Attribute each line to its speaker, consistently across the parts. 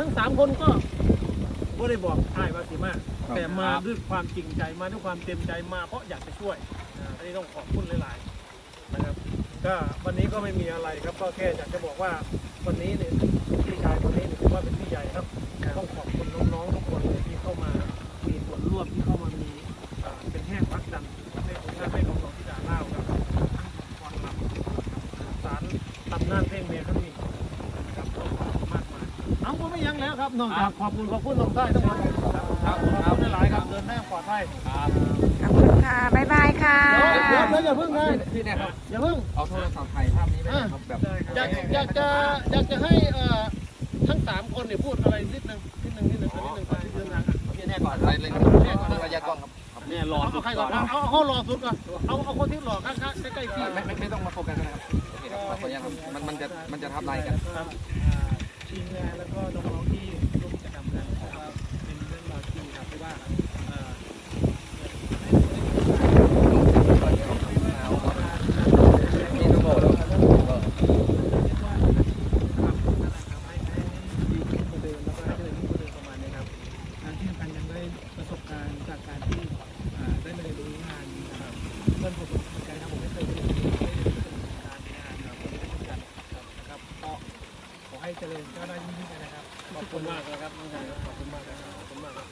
Speaker 1: ทั้งสามคนก็ไม่ได้บอกอ้ายว่าสิมา
Speaker 2: ครับ
Speaker 1: แต่มาด้วยความจริงใจมาด้วยความเต็มใจมาเพราะอยากจะช่วยอ่าอันนี้ต้องขอบคุณหลายๆนะครับ ก็วันนี้ก็ไม่มีอะไรครับก็แค่อยากจะบอกว่าวันนี้เนี่ยพี่ชายคนนี้เนี่ยถือว่าเป็นพี่ใหญ่ครับต้องขอบคุณน้องๆทุกคนเลยที่เข้ามามีส่วนร่วมที่เข้ามามีอ่าเป็นแห้งพักดันให้ผลงานให้ของน้องที่ดาเล่าครับทั้งฟังลำสารตำนานเพลงเมียครับนี่นะครับก็ขอบคุณมากมายเอาก็ไม่ยัง แล้วครับนอกจากขอบคุณขอบคุณน้องได้ทั้งหมดครับครับขอบคุณหลายๆครับเดินหน้าปลอดภัย
Speaker 2: ครับ
Speaker 3: ขอบคุณค่ะบ๊ายบายค่ะ
Speaker 1: เดี๋ยวเดี๋ยวเดี๋ยวอย่าเพิ่งนะ
Speaker 2: พี่เนี่ยครับ
Speaker 1: อย่าเพิ่ง
Speaker 2: เอาโทรศัพท์ถ่ายภาพนี้ได้ไหมครับแบบ
Speaker 1: อยากอยากจะอยากจะให้เอ่อทั้งสามคนเนี่ยพูดอะไรนิดนึงนิดนึงนิดนึงนิดนึงก่อนที่เดินทางอะ
Speaker 2: พี่เนี่ยก่อนอะไรเลยครับระยะกล้องครับ
Speaker 4: เนี่ยรอ
Speaker 1: เอา
Speaker 4: สุ
Speaker 1: เอา
Speaker 4: ด
Speaker 1: ใครก่
Speaker 4: ก่
Speaker 1: อ
Speaker 4: อนน
Speaker 1: เอาเอาเอารอสุดก่อนเอาเอาคนที่หล่อข้างๆใกล้ๆพี่
Speaker 2: ไม่ไม่ไม่ต้องมาโฟกัสกันนะครับโอเคครับขออนุญาตครับมันมันจะมันจะทับลายกัน
Speaker 1: ครับอ่าทีมงานแล้วก็น้องๆ ที่ร่วมกิจกรรมกันนะครับเป็นเรื่องราวที่ครับเพราะว่าเอ่อ
Speaker 2: นี่ทั้งหมดแล้ว
Speaker 1: ที่สำคัญยังได้ประสบการณ์จากการที่อ่าได้มาเรียนรู้งานนะครับเพื่อนผมเหมือนกันครับผมไม่เคยได้เรียนรู้ไม่ได้เรียนรู้การงานครับผมไม่ได้รู้จักนะครับก็ขอให้เจริญก้าวหน้ายิ่งขึ้นนะครับขอบ คุณมากนะครับน้องชายครับขอบคุณมากครับขอบคุณมากครับ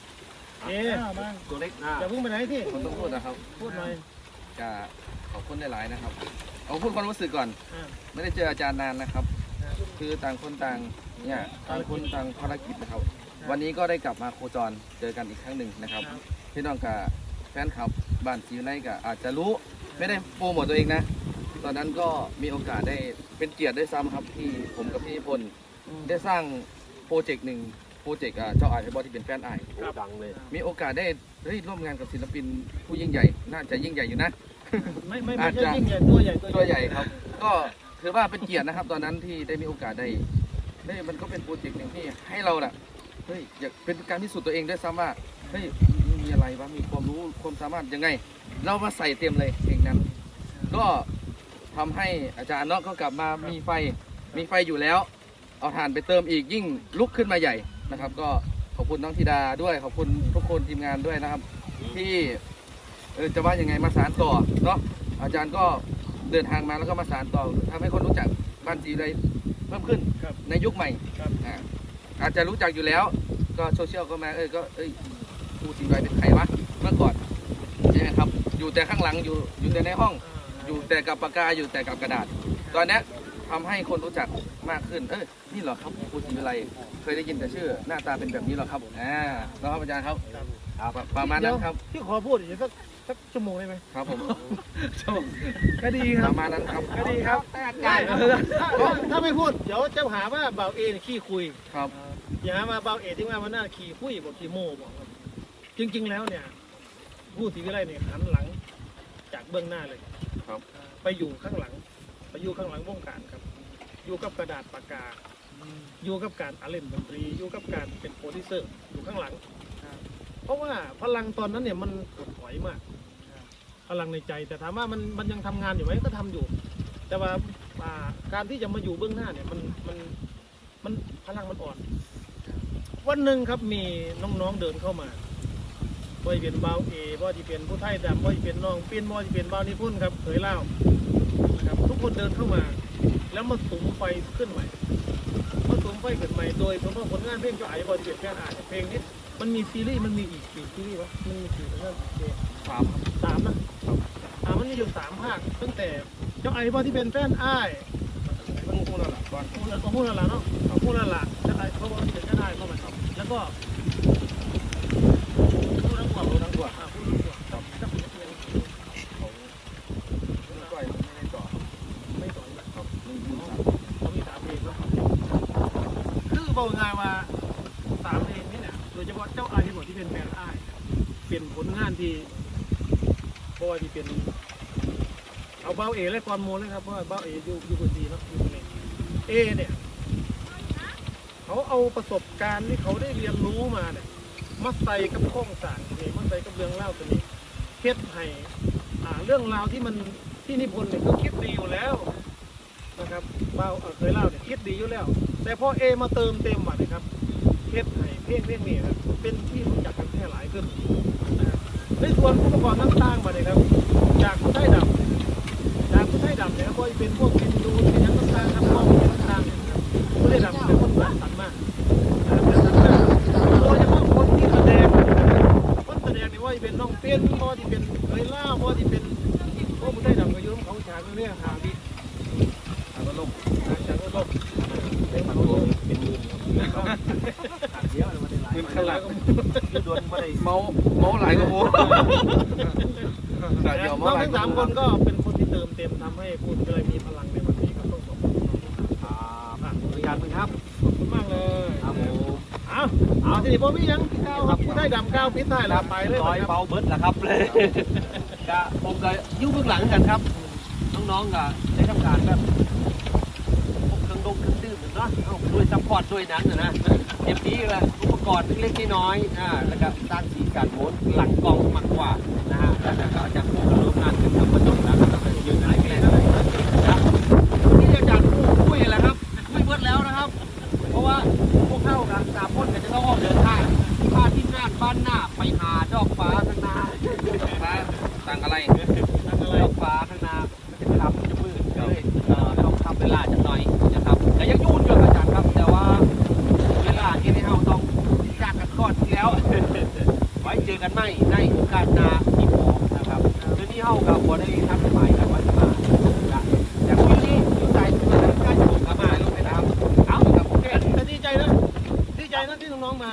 Speaker 1: เอ๊ะบ้าง
Speaker 2: ตัวเล็ก
Speaker 1: อย่าเพิ่งไปไหนที่
Speaker 2: ผมต้องพูดนะครับ
Speaker 1: พูดหน่อย
Speaker 2: จะขอบคุณหลายๆนะครับ เอาพูดความรู้สึกก่อน
Speaker 1: อ่า
Speaker 2: ไม่ได้เจออาจารย์นานนะครับ
Speaker 1: อ่า
Speaker 2: คือต่างคนต่างเนี่ยต่างคนต่างภารกิจนะครับ วันนี้ก็ได้กลับมาโคจรเจอกันอีกครั้งหนึ่งนะครับ
Speaker 1: ครับ
Speaker 2: พี่น้องกับแฟนคลับบ้านซีไนก็อาจจะรู้ไม่ได้โปรโมทตัวเองนะ ตอนนั้นก็มีโอกาสได้เป็นเกียรติได้วยซ้ำครับที่ผมกับพี่นิพนธ์
Speaker 1: อืม
Speaker 2: ได้สร้าง โปรเจกต์หนึ่งโปรเจกต์อ่าเจ้าอายไฮบอลที่เป็นแฟนอาย
Speaker 4: ดังเลย
Speaker 2: มีโอกาสได้เฮ้ยร่วมงานกับศิลปินผู้ยิ่งใหญ่ น่าจะยิ่งใหญ่อยู่นะ
Speaker 1: ไม่ไม่ไม่
Speaker 2: อาจ
Speaker 1: ใช่
Speaker 2: จะ
Speaker 1: ยิ่งใหญ่ตัวใหญ่
Speaker 2: ตัวใหญ่ครับ ก็ถือว่าเป็นเกียรตินะครับ ตอนนั้นที่ได้มีโอกาสได้ได้มันก็เป็นโปรเจกต์หนึ่งที่ให้เราน่ะเฮ้ยอยากเป็นการพิสูจน์ตัวเองด้วยซ้ำว่าเฮ้ยมีอะไรวะมีความรู้ความสามารถยังไง เรามาใส่เต็มเลยเพลงนั้น ก็ทำให้อาจารย์เนาะก็กลับมามีไฟมีไฟอยู่แล้ว เอาถ่านไปเติมอีกยิ่งลุกขึ้นมาใหญ่นะครับ ก็ขอบคุณน้องธิดาด้วย ขอบคุณทุกคนทีมงานด้วยนะครับ ที่เออจะว่ายังไงมาสานต่อเนาะอาจารย์ก็เดินทางมาแล้วก็มาสานต่อทำให้คนรู้จักบ้านจีไรเพิ่มขึ้น
Speaker 1: ครับ
Speaker 2: ในยุคใหม่
Speaker 1: ครับ
Speaker 2: อ่าอาจจะรู้จักอยู่แล้ว ก็โซเชียลก็มาเออก็เอ้ยครูจีไรเป็นใครวะเมื่อก่อนใช่ไหมครับ อยู่แต่ข้างหลังอยู่อยู่แต่ในห้อง อยู่แต่กับปากกาอยู่แต่กับกระดาษ ตอนเนี้ย ทำให้คนรู้จักมากขึ้น เออนี่เหรอครับครูศรีวิไลเคยได้ยินแต่ชื่อ หน้าตาเป็นแบบนี้เหรอครับอ่าแล้วครับอาจารย์ครับ
Speaker 1: ครับ
Speaker 2: ครับประมาณนั้นครับ
Speaker 1: พี่ขอพูดอีกสักสักชั่วโมงได้ไหม
Speaker 2: ครับผม
Speaker 1: ก็ดีค
Speaker 2: ป
Speaker 1: รับ
Speaker 2: ระมาณนั้นครับ
Speaker 1: ก็ดีครับถ้าถ้าไม่พูดเดี๋ยวจะหาว่าเบาเอเนี่ยขี้คุย
Speaker 2: ครับ
Speaker 1: อย่าหามาเบาเอที่ว่ามันน่าขี้คุยบอกขี้โม่บอกครับจริง ๆ แล้วเนี่ยผู้ศรีวิไลเนี่ยหันหลังจากเบื้องหน้าเลย
Speaker 2: ครับ
Speaker 1: ไปอยู่ข้างหลัง ไปอยู่ข้างหลังวงการครับ อยู่กับกระดาษปากกา อยู่กับการอาเล่นดนตรี อยู่กับการเป็นโปรดิวเซอร์อยู่ข้างหลัง เพราะว่าพลังตอนนั้นเนี่ยมันถดถอยมาก พลังในใจแต่ถามว่ามันมันยังทำงานอยู่ไหมก็ทำอยู่ แต่ว่าอ่าการที่จะมาอยู่เบื้องหน้าเนี่ยมันมันมันพลังมันอ่อน วันหนึ่งครับมีน้องๆเดินเข้ามาว่าจะเป็นเบาวเอว่าจะเป็นผู้ไทยดำว่าจะเป็นน้องเปียนว่าจะเป็นเบาวนิพุ่นครับเผยเล่านะครับทุกคนเดินเข้ามา แล้วมาสุมไฟขึ้นใหม่มาสุมไฟขึ้นใหม่โดยเฉพาะผลงานเพลงเจ้าไอ้บอลเปลี่ยนแค่อ่านเพลงนี้มันมีซีรีส์มันมีอีกกี่ซีรีส์วะมันมีกี่เรื่องโอเค
Speaker 2: ครับ
Speaker 1: สามนะอ่ามันมีอยู่สามภาคตั้งแต่เจ้าไอ้บอลที่เป็นแฟนอ้าย
Speaker 2: ต้องพูดแล้วล่ะก่อน
Speaker 1: พูดแล้วก็พูดแล้วล่ะเนาะพูดแล้วล่ะเจ้าไอ้เขาบอกว่าเป็นแฟนอ้ายเข้ามาครับแล้วก็พูดทั้งหมด
Speaker 2: รู้ทั้งตัว
Speaker 1: อ่าพูดทั้งหมดครับจะเป็นเพลง
Speaker 2: เขาก้อยไม่ได้ต่อ
Speaker 1: ไม่ต่อยละ
Speaker 2: ครับหนึ่งหนึ่งสาม
Speaker 1: เขามีสามเพลงแล้วคือบอกง่ายว่าสามเพลงนี้เนี่ยโดยเฉพาะเจ้าอ้ที่บอกที่เป็นแฟนอ้ายเป็นผลงานที่เพราะว่าที่เป็น เอาเบ้าเอและกอนโมเลยครับเพราะว่าเบ้าเออยู่อยู่คนดีเนาะอยู่คนนี้เอเนี่ยเขาเอาประสบการณ์ที่เขาได้เรียนรู้มาเนี่ยมาใส่กับข้องสารตัวนี้มาใส่กับเรื่องเล่าตัวนี้เฮ็ดให้เรื่องราวที่มันที่นิพนธ์เนี่ยเขาคิดดีอยู่แล้ว นะครับเบ้าเคยเล่าเนี่ยคิดดีอยู่แล้ว แต่พอเอมาเติมเต็มอะนะครับเฮ็ดให้เพลงเพลงนี้ครับเป็นที่รู้จักกันแค่หลายขึ้นนะในส่วนผู้ประกอบต่างๆมาเลยครับจากผู้ไทยดำจากผู้ไทยดำเนี่ยก็เป็นพวกเป็นดูเป็นยังต่างๆครับข้อมูลต่างๆเนี่ยครับผู้ไทยดำเป็นคนสร้าสรรค์มากนะครับสร้างสรรค์มากโดยเฉพาะคนที่แสดงคนแสดงนี่ว่าจะเป็นน้องเปี้ยนว่าจะเป็นเคยล่าว่าจะเป็นพวกผู้ไทยดำก็อยุ่งของฉากเรื่องหาวิ
Speaker 2: อารมณ์ลม
Speaker 1: ฉากโลกเป็นมันโลกเป็นมือเดี๋ยวมันได้หลาย
Speaker 2: เป็นขลัง
Speaker 1: โดนมาได้
Speaker 2: เมาเมาหลายกว่าโมแต่เดี๋ยว
Speaker 1: น้
Speaker 2: เมา
Speaker 1: อง
Speaker 2: หลาย
Speaker 1: ทั้ง
Speaker 2: กว่า
Speaker 1: สาม
Speaker 2: โม
Speaker 1: คนก็เป็นคนที่เติมเต็มทำให้คุณเลยมีพลังในวันนี้ก็ต้องขอบคุณน้องๆทุกท่าน
Speaker 4: บริการมึงครับ
Speaker 1: ขอบคุณมากเลย
Speaker 4: ครับผม
Speaker 1: เอาเอาทีนี้พ่อพี่ยังก้าวครับผู้ได้ดำก้าวพิษได้แล้วไปเลย
Speaker 4: ร้อย
Speaker 1: ครับ
Speaker 4: เบาเบิร์ดแล้วครับเลยก็ผมก็อยุ่งเบื้องหลังกันครับ น้องๆก็ได้ทำการแบบพวกเครื่องดงเครื่องดื่มเนาะเอาไปด้วยซัพพอร์ตด้วยนั้นนะนะเต็มที่แหละอุป กรณ์เล็กๆน้อยๆอ่าแล้วก็สร้างสีสันโมดหลังกองมากกว่านะฮะแล้วก็จะ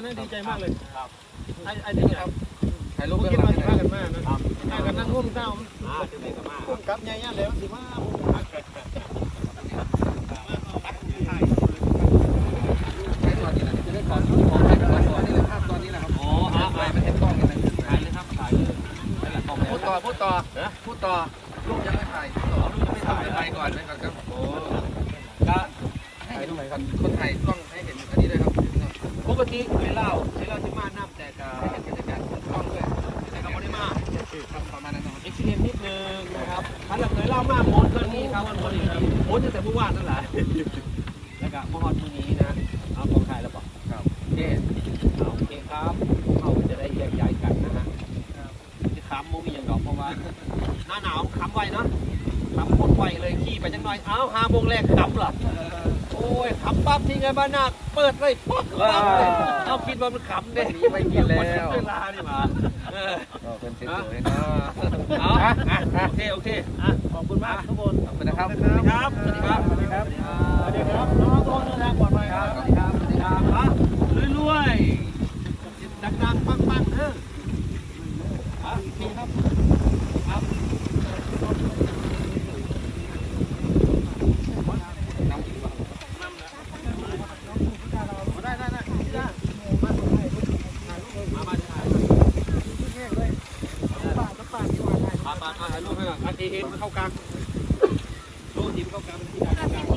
Speaker 4: น้อง
Speaker 1: ๆมานะดีใจมากเลย
Speaker 4: ครับ
Speaker 1: ไอ้ไอ้ดีใจครับ
Speaker 2: ถ่ายรู
Speaker 1: ลู
Speaker 2: ป
Speaker 1: ก
Speaker 2: เบื้อง
Speaker 1: คิด
Speaker 2: หลั
Speaker 1: ว่างสิ
Speaker 2: ให้ห
Speaker 1: พา
Speaker 2: น่อย
Speaker 1: กันมานะพากันนั่งร่วมเศร้า
Speaker 4: อ่าเดี๋ยวนี้ก็มา
Speaker 1: ร่วมกับใหญ่ๆแล้วสิมา
Speaker 2: ใช้ตอนนี้แหละจะได้ขอขอให้ตอนนี้เลยภาพตอนนี้แหละครับ
Speaker 4: อ๋ออะ
Speaker 2: ถ่า
Speaker 4: อะ
Speaker 2: ยมันเห็นกล้องยังไง
Speaker 4: ถ่ายเลยครับถ่ายเลยนั่นแหละคอมเมน
Speaker 2: พูด
Speaker 4: ต์
Speaker 2: ต่อพูดต่อพูดต่อลูกยังไม่ถ่ายพูดต่อลูกยังไม่ถ่ายถ่ายก่อนเลยก่อนครับโอ้
Speaker 4: ก็
Speaker 2: ให้ดูหน่อยครับคนถ่ายกล้อง
Speaker 4: กติเคยเล่าเคยเล่าที่มาน้ำแต่ก็
Speaker 2: ให้เห็นบรรยากาศกล้องด้วย
Speaker 4: แต่ก็ไม่ได้มา
Speaker 2: ครับประมาณนั้นนะครับ
Speaker 4: เอ็กซ์เรียนนิดนึงนะครับถ้าเราเคยเล่ามากโมดเรื่องนี้ครับโมดนี้โมดตั้งแต่เมื่อวานนั่นแหละแล้วก็มอวานตัวนี้นะเอาของขายแล้วบอก
Speaker 2: ครับ
Speaker 4: โอเคเอาโอเคครับเขาจะได้แยกย้ายกันนะฮะจะค้ำมุมีอย่างดอกเพราะว่าหน้าหนาวค้ำไว้เนาะค้ำหมดไวเลยขี่ไปจังหน่อยเอ้าหาโมงแรกค้ำเหรอ ยค้ำปั๊บที่ไงบ้านนาเปิดเลยปั๊บปั๊บเลยเอาคิดว่ามันค้ำเด้
Speaker 2: นี้ไม่กินแล้ว
Speaker 4: เวลานี่มาเออ
Speaker 2: ก็เป็นเฉยๆนะ
Speaker 4: เอาโอเคโอเค
Speaker 1: อะขอบคุณมากทุกคน
Speaker 2: ขอบคุณนะครับ
Speaker 4: สวัสดีครับ สวัสดีครับ
Speaker 1: สวัสดีครับ สวัสดีครับน้องๆทุกคนเดินทางปลอดภัยครับ
Speaker 4: สวัสดีครับ สวัสดีครับอะรวยๆดังๆ ปังๆเด้ออะนี่ครับครับ
Speaker 1: ได้ได้ได้ได้
Speaker 4: มามาถ่ายมามาถ่ายรูปให้หน่อยอะ เอเอ็มเข้ากลางรูปทีมเข้ากลางที่ได้
Speaker 3: สวัสดีค่ะเราน้องที่ดาราน